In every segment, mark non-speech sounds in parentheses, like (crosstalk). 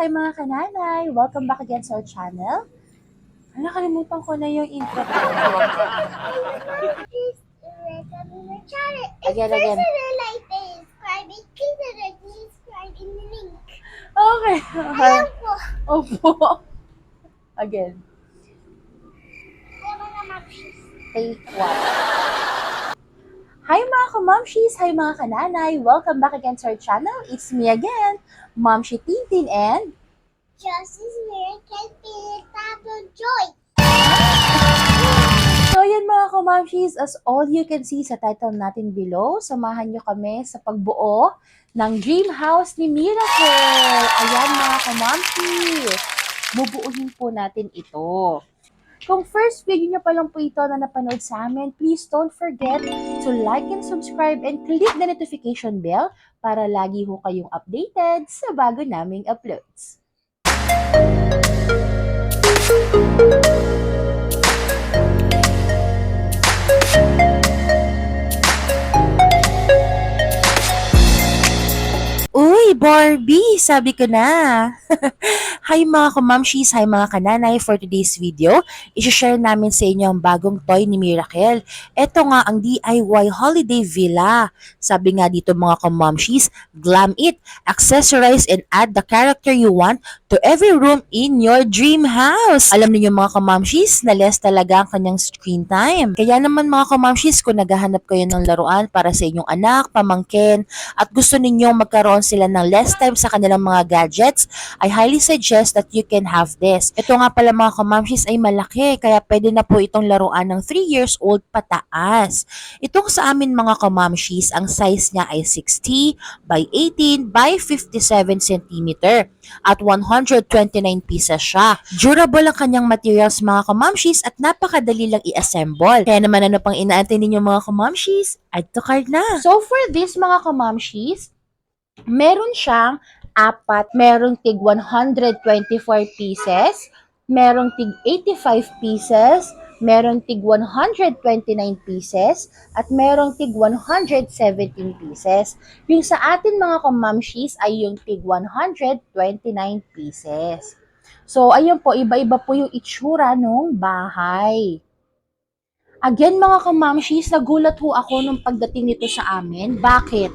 Hi mga kananay! Welcome back again sa our channel. Ano, nakalimutan ko na yung intro. Please welcome to my channel. Again, again. like this, subscribe and click the red subscribe in the link. Okay. Alam ko. Opo. Again. Alam na, Mapsis. Take one. Hi mga kamamshis! Hi mga kananay! Welcome back again to our channel. It's me again, Momshi Tintin and Justice Miracle Peter Tato Joy. So yan mga kamamshis, as all you can see sa title natin below, samahan nyo kami sa pagbuo ng dream house ni Miracle. Ayan mga kamamshis, bubuuhin po natin ito. Kung first video nyo pa lang po ito na napanood sa amin, please don't forget to like and subscribe and click the notification bell para lagi ho kayong updated sa bago naming uploads. Thank you. Barbie! Sabi ko na! (laughs) hi mga kumamshis, hi mga kananay for today's video. Isha-share namin sa inyo ang bagong toy ni Miracle. Ito nga ang DIY Holiday Villa. Sabi nga dito mga kumamshis, glam it, accessorize and add the character you want to every room in your dream house. Alam niyo mga kumamshis na less talaga ang kanyang screen time. Kaya naman mga kumamshis, kung naghahanap kayo ng laruan para sa inyong anak, pamangkin, at gusto ninyong magkaroon sila ng less time sa kanilang mga gadgets, I highly suggest that you can have this. Ito nga pala mga kamamshis ay malaki, kaya pwede na po itong laruan ng 3 years old pataas. Itong sa amin mga kamamshis, ang size niya ay 60 by 18 by 57 cm at 129 pieces siya. Durable ang kanyang materials mga kamamshis at napakadali lang i-assemble. Kaya naman ano pang inaantay ninyo mga kamamshis? Add to cart na! So for this mga kamamshis, meron siyang apat, merong tig 124 pieces, merong tig 85 pieces, merong tig 129 pieces, at merong tig 117 pieces. Yung sa atin mga kamamshis ay yung tig 129 pieces. So, ayun po, iba-iba po yung itsura ng bahay. Again, mga kamamshis, nagulat ho ako nung pagdating nito sa amin. Bakit?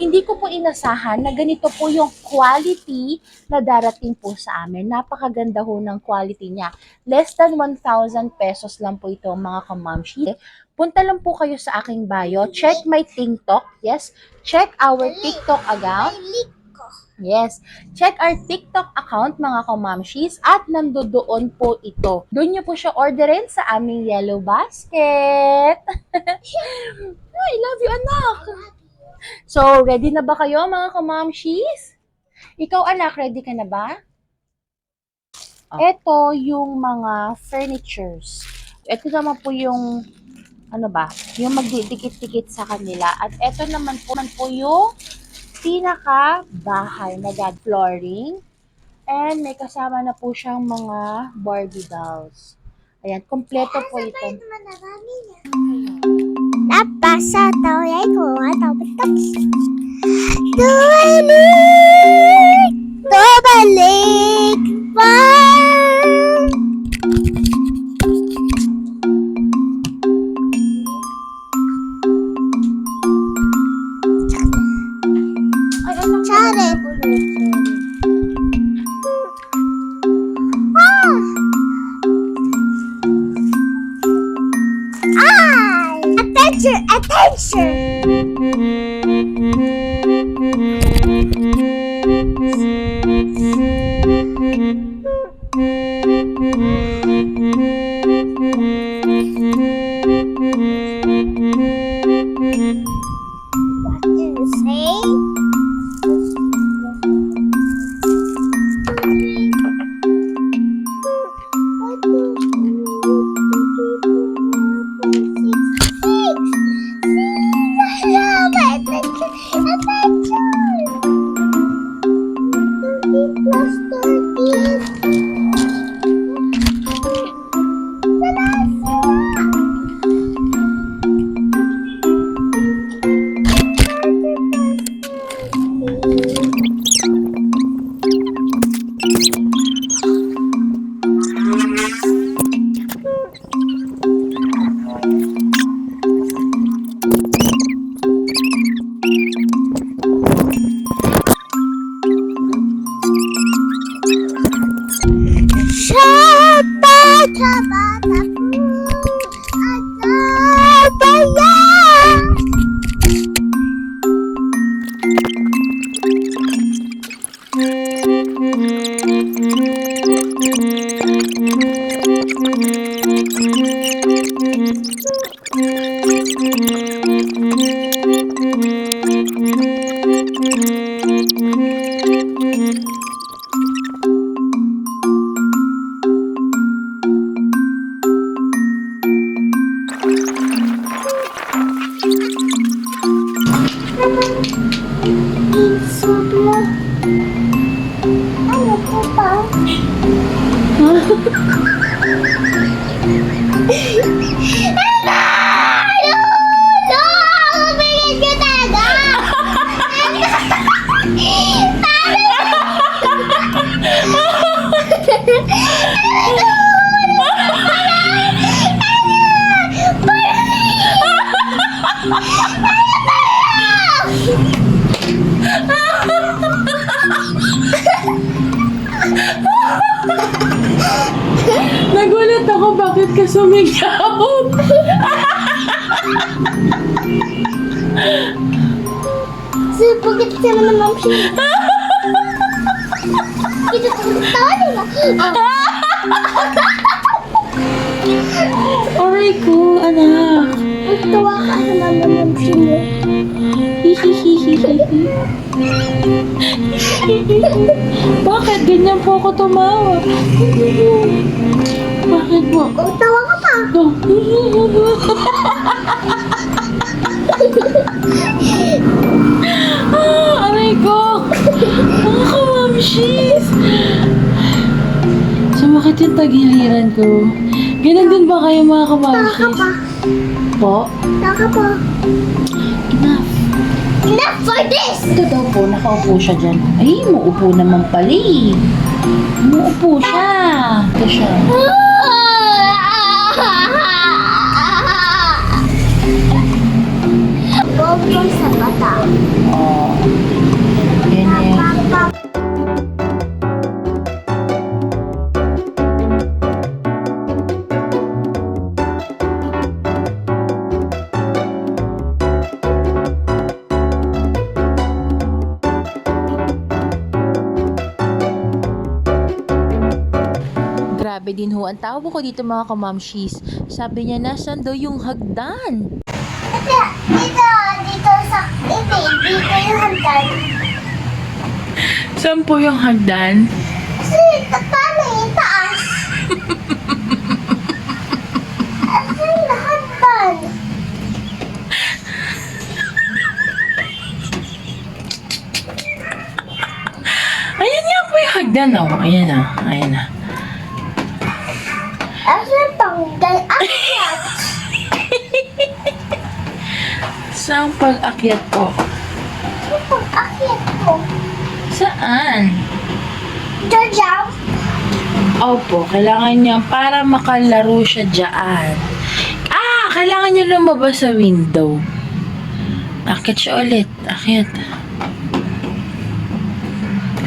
Hindi ko po inasahan na ganito po yung quality na darating po sa amin. Napakaganda ho ng quality niya. Less than 1,000 pesos lang po ito, mga kamamshis. Punta lang po kayo sa aking bio. Check my TikTok. Yes, check our TikTok account. Yes. Check our TikTok account mga kamamshis at nandoon po ito. Doon nyo po siya orderin sa aming yellow basket. (laughs) I love you, anak. So, ready na ba kayo mga kamamshis? Ikaw, anak, ready ka na ba? Ito yung mga furnitures. Ito naman po yung ano ba, yung magdidikit-dikit sa kanila. At ito naman po, naman po yung pinaka bahay na dad flooring. And may kasama na po siyang mga Barbie dolls. Ayan, kompleto po ito. Napasa tao yay ko nga tao tapos. Tubalik! Tubalik! Attention! Attention! Sumigaw. So, bakit mo naman siya? Ito tawa nila. Aray ko, anak. Magtawa ka naman naman siya mo. bakit ganyan po ako tumawa? Bakit po? Magtawa ka pa. ah, aray ko. Mga kamamshis. Sumakit yung tagiliran ko. Ganon din ba kayo mga Tawa ka kamamshis? pa. Po? Tawa ka pa. Enough. Enough for this! Ito daw po, nakaupo siya dyan. Ay, muupo naman pala eh. Umuupo siya. Ito siya. Bobo sa bata. Oh. Ganyan. Grabe din ho. Ang tawag ko dito mga kamamshis. Sabi niya, nasan daw yung hagdan? Dito, dito, dito sa ito, dito yung hagdan. Saan po yung hagdan? Kasi, paano yung taas? (laughs) Asan yung hagdan? Ayan nga po yung hagdan. Oh. Ayan na. Ayan na. Asan tanggal? Akyat! Saan pag-akyat po? Yung akyat ko. Saan? Jajam! Opo, kailangan niya para makalaro siya dyan. Ah, kailangan niya lumabas sa window. Akit siya ulit. Akit.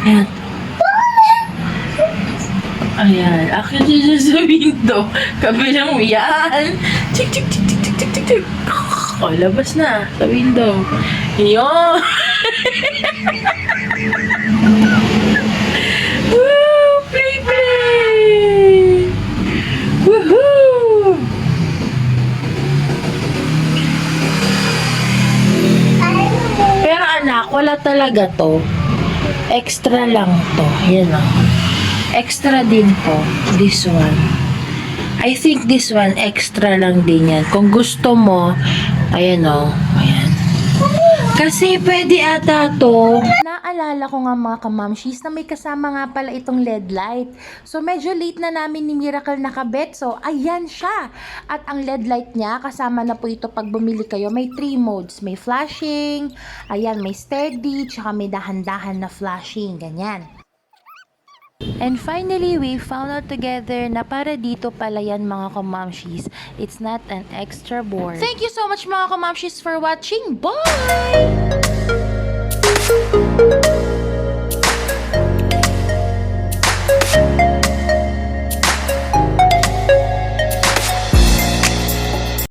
Ayan. Ayan. Akit siya sa window. Kabilang yan. Tik, tik, tik, tik, tik, tik, tik, tik. Oh, labas na sa window. Yun. (laughs) Woo! Play, play! Woohoo! Pero anak, wala talaga to. Extra lang to. Yan o. Extra din to. This one. I think this one, extra lang din yan. Kung gusto mo, ayan o. Ayan. Kasi pwede ata to. Naalala ko nga mga kamamshis na may kasama nga pala itong LED light. So medyo late na namin ni Miracle nakabet. So ayan siya. At ang LED light niya, kasama na po ito pag bumili kayo. May three modes. May flashing, ayan may steady, tsaka may dahan-dahan na flashing. Ganyan. And finally, we found out together na para dito pala yan mga kamamshis. It's not an extra board. Thank you so much mga kamamshis for watching. Bye!